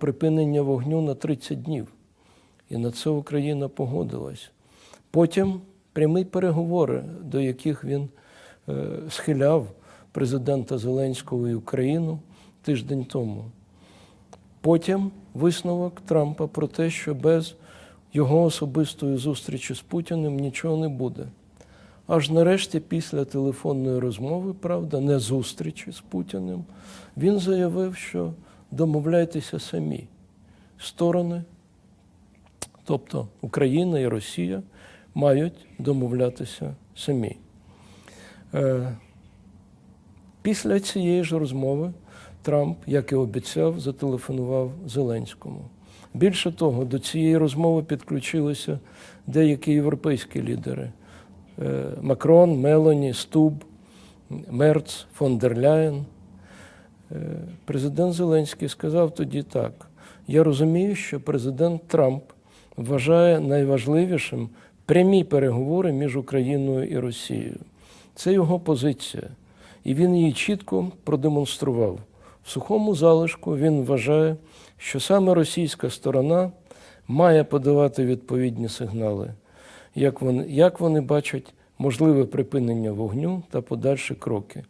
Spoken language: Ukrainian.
припинення вогню на 30 днів. І на це Україна погодилась. Потім прямі переговори, до яких він е, схиляв президента Зеленського і Україну тиждень тому. Потім висновок Трампа про те, що без його особистої зустрічі з Путіним нічого не буде. Аж нарешті, після телефонної розмови, правда, не зустрічі з Путіним, він заявив, що домовляйтеся самі. Сторони, тобто Україна і Росія, мають домовлятися самі. Е, Після цієї ж розмови Трамп, як і обіцяв, зателефонував Зеленському. Більше того, до цієї розмови підключилися деякі європейські лідери: Е, Макрон, Мелоні, Стуб, Мерц, фон дер Ляєн. Е, Президент Зеленський сказав тоді так: я розумію, що президент Трамп вважає найважливішим прямі переговори між Україною і Росією. Це його позиція, і він її чітко продемонстрував. В сухому залишку він вважає, що саме російська сторона має подавати відповідні сигнали, як вони, як вони бачать можливе припинення вогню та подальші кроки.